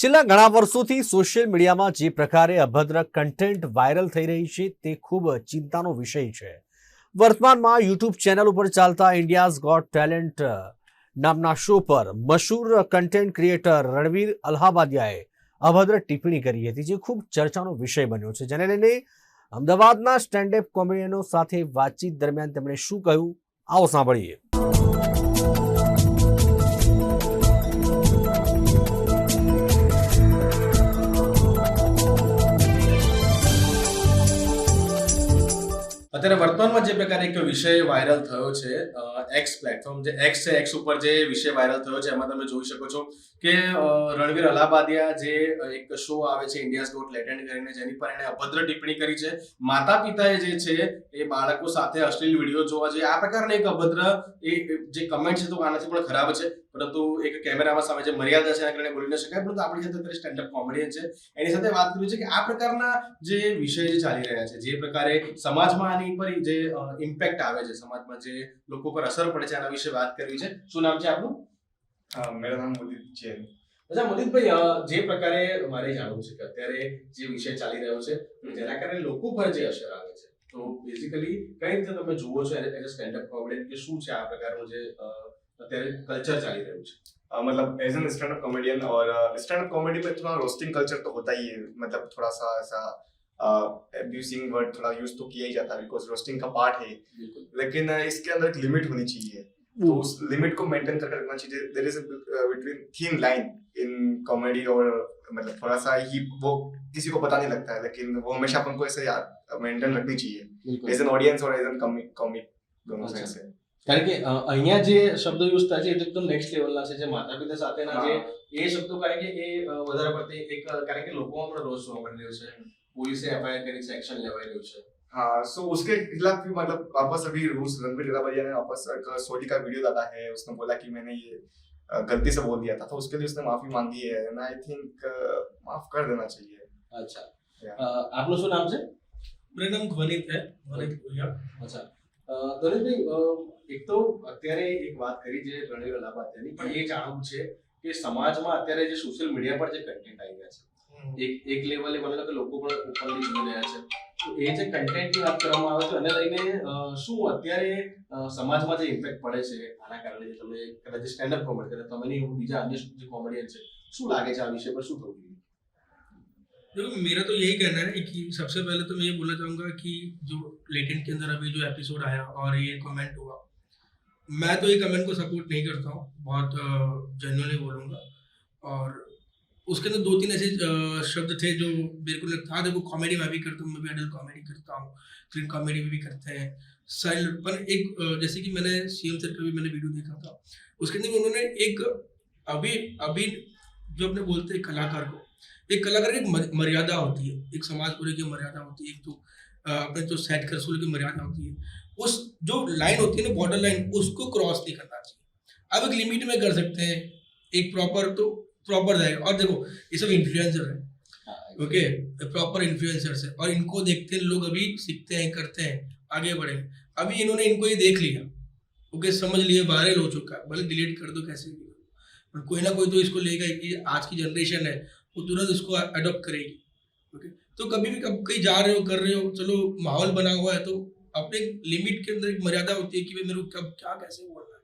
છેલ્લા ઘણા વર્ષોથી સોશિયલ મીડિયામાં જે પ્રકારે અભદ્ર કન્ટેન્ટ વાયરલ થઈ રહી છે તે ખૂબ ચિંતાનો વિષય છે. વર્તમાનમાં યુટ્યુબ ચેનલ ઉપર ચાલતા ઇન્ડિયાઝ ગોટ ટેલેન્ટ નામના શો પર મશહૂર કન્ટેન્ટ ક્રિએટર રણવીર અલ્હાબાદિયાએ અભદ્ર ટિપ્પણી કરી હતી જે ખૂબ ચર્ચાનો વિષય બન્યો છે. જેને લઈને અમદાવાદના સ્ટેન્ડઅપ કોમેડિયનો સાથે વાતચીત દરમિયાન તેમણે શું કહ્યું? આવો સાંભળીએ. અત્યારે વર્તમાનમાં જે પ્રકારે એક વિષય વાયરલ થયો છે એક્સ પ્લેટફોર્મ જે એક્સ છે એક્સ ઉપર જે વિષય વાયરલ થયો છે, એમાં તમે જોઈ શકો છો કે રણવીર અલાબાદિયા જે એક શો આવે છે ઇન્ડિયાઝ ગોટ લેટેન્ડ કરીને, જેની પર એણે અભદ્ર ટિપ્પણી કરી છે. માતા પિતાએ જે છે, એ બાળકો સાથે અશ્લીલ વીડિયો જોવા જોઈએ. આ પ્રકારની એક અભદ્ર, એ જે કમેન્ટ છે તો આનાથી પણ ખરાબ છે. પરંતુ એક કેમેરામાં સામે જે મર્યાદા છે, એના કારણે બોલી ન શકાય. પરંતુ આપણી સાથે અત્યારે સ્ટેન્ડઅપ કોમેડિયન છે. એની સાથે વાત કરવી છે કે આ પ્રકારના જે વિષય જે ચાલી રહ્યા છે, જે પ્રકારે સમાજમાં આની પર જે ઇમ્પેક્ટ આવે છે. સમાજમાં જે લોકો પર અસર પડે છે આના વિશે વાત કરવી છે શું નામ છે આપનું हाँ मेरा नाम मुदित जैन અચ્છા મોદિતભાઈ અ, જે પ્રકારે મારે જાણવું છે કે અત્યારે જે વિષય ચાલી રહ્યો છે જેના કારણે લોકો પર જે અસર આવે છે તો બેઝિકલી કઈ રીતે તમે જુઓ છો એઝ અ સ્ટેન્ડઅપ કોમેડિયન કે શું છે આ પ્રકારનું જે અ, અત્યારે કલ્ચર ચાલી રહ્યું છે अ, मतलब as an stand up comedian और स्टैंड अप कॉमेडी में थोड़ा रोस्टिंग कल्चर तो होता ही है मतलब थोड़ा सा ऐसा एब्यूसिंग वर्ड थोड़ा यूज तो किया ही जाता है बिकॉज रोस्टिंग का पार्ट है બિલકુલ लेकिन अ, इसके अंदर एक लिमिट होनी चाहिए तो उस लिमिट को मेंटेन करके रखना चाहिए there is between thin line in comedy और मतलब थोड़ा सा ही वो किसी को पता नहीं लगता है लेकिन वो हमेशा अपन को ऐसे याद मेंटेन रखनी चाहिए બિલકુલ एज एन ऑडियंस और एज एन कॉमिक दोनों अच्छा। साइड से કારણ કે અ, અહીંયા જે શબ્દો યુઝ થાય છે એ તો એકદમ નેક્સ્ટ લેવલના છે જે માતા પિતા સાથેના જે हाँ, એ શબ્દો કારણ કે એ અ, વધારે પડતી એક અ, કારણ કે લોકોમાં પણ રોષ જોવા મળી રહ્યો છે પોલીસે એફઆઈઆર કરી છે એક્શન લેવાઈ રહ્યું છે हाँ सो उसके खिलाफ भी मतलब वापस अभी रूस रणबीर लीलावतिया ने वापस एक सोडी का वीडियो डाला है उसने बोला कि मैंने ये अ, गलती से बोल दिया था तो उसके लिए उसने माफी मांगी है एंड आई थिंक माफ कर देना चाहिए અચ્છા Yeah. અ, આપનું શું નામ છે मेरा नाम ध्वनित है ध्वनित भैया અચ્છા અ, દરેશભાઈ અ, એક તો અત્યારે એક વાત કરી છે રણવીર અલાહાબાદિયાની પણ એ જાણવું છે કે સમાજમાં અત્યારે જે સોશિયલ મીડિયા પર જે કન્ટેન્ટ આવી ગયા છે એક એક લેવલે મને લાગે લોકો પણ ઓપનલી જોઈ રહ્યા છે તો એ જે કન્ટેન્ટની વાત કરવામાં આવે છે એને લઈને અ, શું અત્યારે અ, સમાજમાં જે ઇમ્પેક્ટ પડે છે આના કારણે જે તમે કદાચ સ્ટેન્ડઅપ કોમેડી કરે તમે નહીં હું બીજા અન્ય જે કોમેડિયન છે શું લાગે છે આ વિષય પર શું થવું જોઈએ देखो मेरा तो यही कहना है कि सबसे पहले तो मैं ये बोलना चाहूंगा कि जो लेटेंट के अंदर अभी जो एपिसोड आया और ये कमेंट हुआ मैं तो ये कमेंट को सपोर्ट नहीं करता हूँ बहुत जेन्युइनली बोलूँगा और उसके अंदर दो तीन ऐसे शब्द थे जो मेरे को लगता था देखो कॉमेडी मैं भी करता हूँ, मैं भी अडल्ट कॉमेडी करता हूँ क्लीन कॉमेडी में भी करते हैं। साइलेंट पर एक जैसे कि मैंने सीएम सर का भी मैंने वीडियो देखा था। उसके अंदर उन्होंने एक अभी अभी जो अपने बोलते हैं कलाकार को, एक कलाकार की मर्यादा होती है। एक समाज को लेकर मर्यादा होती है, एक तो अपने जो सेट कर की मर्यादा होती है। उस, जो लाइन होती है ना बॉर्डर लाइन उसको क्रॉस नहीं करना चाहिए। अब एक लिमिट में कर सकते हैं, एक प्रॉपर तो प्रॉपर जाएगा और देखो ये सब इन्फ्लुएंसर है। ओके प्रॉपर इन्फ्लुएंसर्स है। और इनको देखते हैं लोग अभी सीखते हैं करते हैं आगे बढ़े अभी इन्होंने इनको ये देख लिया। ओके समझ लिए वायरल हो चुका है। भले डिलीट कर दो कैसे भी पर कोई ना कोई तो इसको लेगा कि आज की जनरेशन है वो तुरंत इसको अडॉप्ट करेगी। ओके तो कभी भी कब कहीं जा रहे हो कर रहे हो चलो माहौल बना हुआ है तो अपने लिमिट के अंदर एक मर्यादा होती है कि भाई मेरे को कब क्या कैसे बोलना है?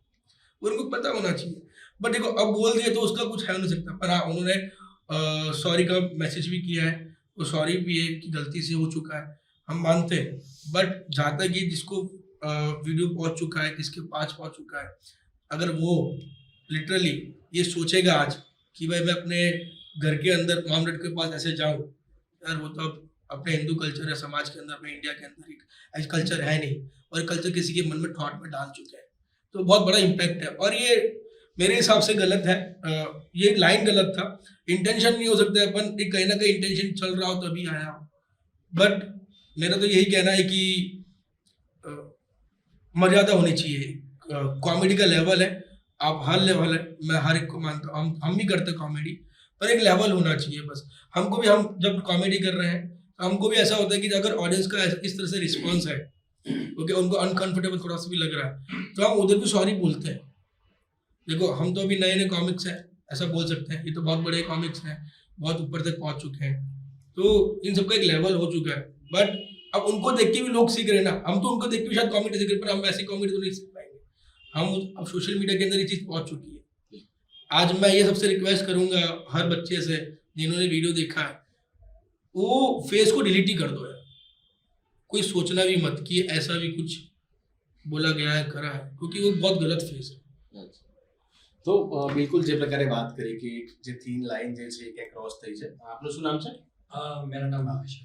वो उनको पता होना चाहिए। बट देखो, अब बोल दिया तो उसका कुछ है नहीं सकता। पर हाँ उन्होंने सॉरी का मैसेज भी किया है। वो सॉरी भी है कि गलती से हो चुका है। हम मानते हैं। बट जहाँ तक ये जिसको वीडियो पहुँच चुका है जिसके पास पहुँच चुका है, अगर वो लिटरली ये सोचेगा आज कि भाई मैं अपने घर के अंदर मॉम डैड के पास ऐसे जाऊँ, यार वो तो अब अपने हिंदू कल्चर है समाज के अंदर, अपने इंडिया के अंदर एक ऐसा कल्चर है नहीं। और कल्चर किसी के मन में थॉट में डाल चुके हैं। तो बहुत बड़ा इम्पैक्ट है। और ये मेरे हिसाब से गलत है। ये लाइन गलत था। इंटेंशन नहीं हो सकता है अपन। एक कहीं ना कहीं इंटेंशन चल रहा हो तभी आया। बट मेरा तो यही कहना है कि मर्यादा होनी चाहिए। कॉमेडी का लेवल है। आप हर लेवल है। मैं हर एक को मानता हूँ। हम हम भी करते कॉमेडी पर एक लेवल होना चाहिए बस। हमको भी हम जब कॉमेडी कर रहे हैं तो हमको भी ऐसा होता है कि अगर ऑडियंस का इस तरह से रिस्पॉन्स है ओके okay, उनको अनकंफर्टेबल थोड़ा सा भी लग रहा है तो हम उधर भी सॉरी बोलते हैं। देखो, हम तो अभी नए नए कॉमिक्स हैं, ऐसा बोल सकते हैं। ये तो बहुत बड़े कॉमिक्स हैं, बहुत ऊपर तक पहुँच चुके हैं। तो इन सबका एक लेवल हो चुका है। बट अब उनको देख के भी लोग सीख रहे हैं ना। हम तो उनको देख के भी शायद कॉमेडी सीख रहे पर हम ऐसी कॉमेडी तो नहीं सीख पाएँगे। हम अब सोशल मीडिया के अंदर ये चीज़ पहुँच चुकी है। आज मैं ये सबसे रिक्वेस्ट करूँगा हर बच्चे से, जिन्होंने वीडियो देखा है, वो फेस को डिलीट ही कर दो यार। कोई सोचना भी मत कि ऐसा भी कुछ बोला गया है, करा है, क्योंकि वो बहुत गलत फेस है। તો બિલકુલ જે પ્રકારે વાત કરી કે જે થીન લાઈન જે છે કે ક્રોસ થઈ છે. આપનું શું નામ છે? મેરા નામ ભાવેશ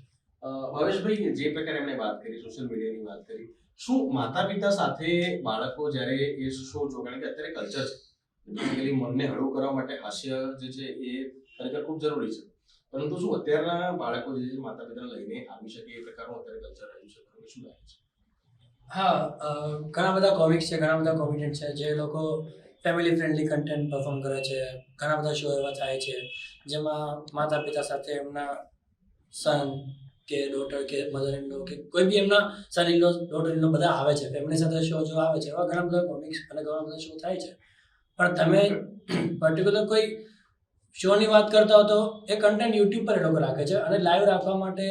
ભાવેશભાઈ જે પ્રકારે એમણે વાત કરી સોશિયલ મીડિયાની વાત કરી શું માતા પિતા સાથે બાળકો જ્યારે એ શો જો કારણ કે અત્યારે કલ્ચર છે. બેસિકલી મનને હળવું કરવા માટે હાસ્ય જે છે એ ખરેખર ખૂબ જરૂરી છે. પરંતુ શું અત્યારના બાળકો જે છે માતા પિતા લઈને આવી શકે એ પ્રકારનું અત્યારે કલ્ચર આવ્યું છે? તમને શું લાગે છે? હા ઘણા બધા કોમિક્સ છે ઘણા બધા કોમેડિયન છે જે લોકો ફેમિલી ફ્રેન્ડલી કન્ટેન્ટ પરફોર્મ કરે છે. ઘણા બધા શો એવા થાય છે, જેમાં માતા પિતા સાથે એમના સન કે ડોટર કે મધર ઇન કે કોઈ બી એમના સન ઇન ડોટર ઇન બધા આવે છે. ફેમિલી સાથે શો જો આવે છે, એવા ઘણા બધા કોમિક્સ અને ઘણા બધા શો થાય છે. પણ તમે પર્ટિક્યુલર કોઈ શોની વાત કરતા હો તો એ કન્ટેન્ટ યુટ્યુબ પર એ લોકો રાખે છે અને લાઈવ રાખવા માટે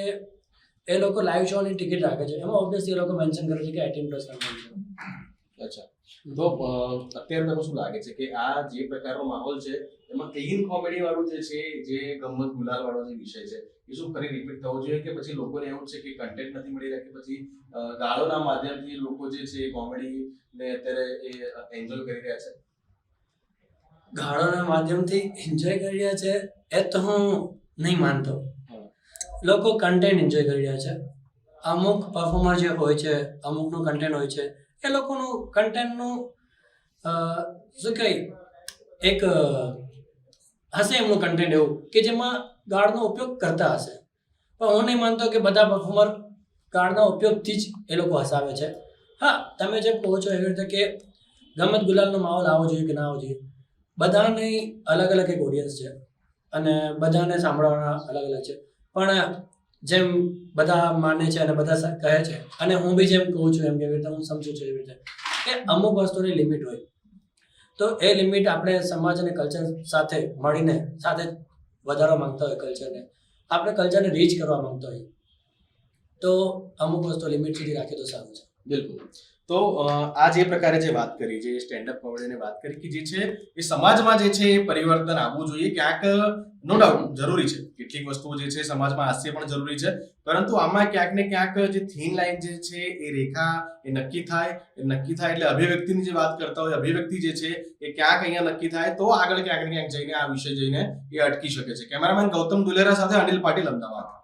એ લોકો લાઈવ શોની ટિકિટ રાખે છે. એમાં ઓબ્વિયસલી એ લોકો મેન્શન કરે છે કે એટીન પ્લસ કન્ટેન્ટ અચ્છા. તો અત્યારે તમને શું લાગે છે કે આ જે પ્રકારનો માહોલ છે એમાં ક્લીન કોમેડી વાળું જે છે જે ગમત ગુલાલ વાળો જે વિષય છે એ શું ફરી રિપીટ થવો જોઈએ કે પછી લોકોને એવું છે કે કન્ટેન્ટ નથી મળી રહ્યા કે પછી ગાળોના માધ્યમથી લોકો જે છે કોમેડી ને અત્યારે એ એન્જોય કરી રહ્યા છે? ગાળોના માધ્યમથી એન્જોય કરી રહ્યા છે એ તો હું નહીં માનતો. લોકો કન્ટેન્ટ એન્જોય કરી રહ્યા છે. અમુક પરફોર્મર જે હોય છે અમુકનું કન્ટેન્ટ હોય છે એ લોકોનું કન્ટેન્ટનું શું કહે એક હશે એમનું કન્ટેન્ટ એવું, કે જેમાં ગાળનો ઉપયોગ કરતા હશે. પણ હું નહીં માનતો કે બધા પરફોર્મર ગાળના ઉપયોગથી જ એ લોકો હસાવે છે. હા, તમે જેમ કહો છો એવી રીતે કે ગમત ગુલાલનો માહોલ આવવો જોઈએ કે ના આવવો જોઈએ, બધાની અલગ અલગ એક ઓડિયન્સ છે અને બધાને સાંભળવાના અલગ અલગ છે. પણ જેમ બધા માને છે અને બધા કહે છે. અને હું બી જેમ કહું છું એમ કેવી રીતે હું સમજુ છું એવી રીતે કે અમુક વસ્તુની લિમિટ હોય. તો એ લિમિટ આપણે સમાજ અને કલ્ચર સાથે મળીને, સાથે વધારવા માંગતા હોય કલ્ચરને આપણે કલ્ચરને રીચ કરવા માંગતા હોય. તો અમુક વસ્તુ લિમિટ સુધી રાખીએ તો સારું છે. બિલકુલ. તો આ જે પ્રકારે જે વાત કરી, જે સ્ટેન્ડઅપ કોમેડીને વાત કરી કે જે છે, એ સમાજમાં જે છે એ પરિવર્તન આવવું જોઈએ ક્યાંક નો ડાઉટ જરૂરી છે. કેટલીક વસ્તુઓ જે છે સમાજમાં હાસ્ય પણ જરૂરી છે. પરંતુ આમાં ક્યાંક ને ક્યાંક જે થીન લાઈન જે છે એ રેખા એ નક્કી થાય, એ નક્કી થાય એટલે અભિવ્યક્તિની જે વાત કરતા હોય, અભિવ્યક્તિ જે છે એ ક્યાંક અહીંયા નક્કી થાય, તો આગળ ક્યાંક ને ક્યાંક જઈને આ વિષય જઈને એ અટકી શકે છે. કેમેરામેન ગૌતમ દુલેરા સાથે અનિલ પાટીલ, અમદાવાદ.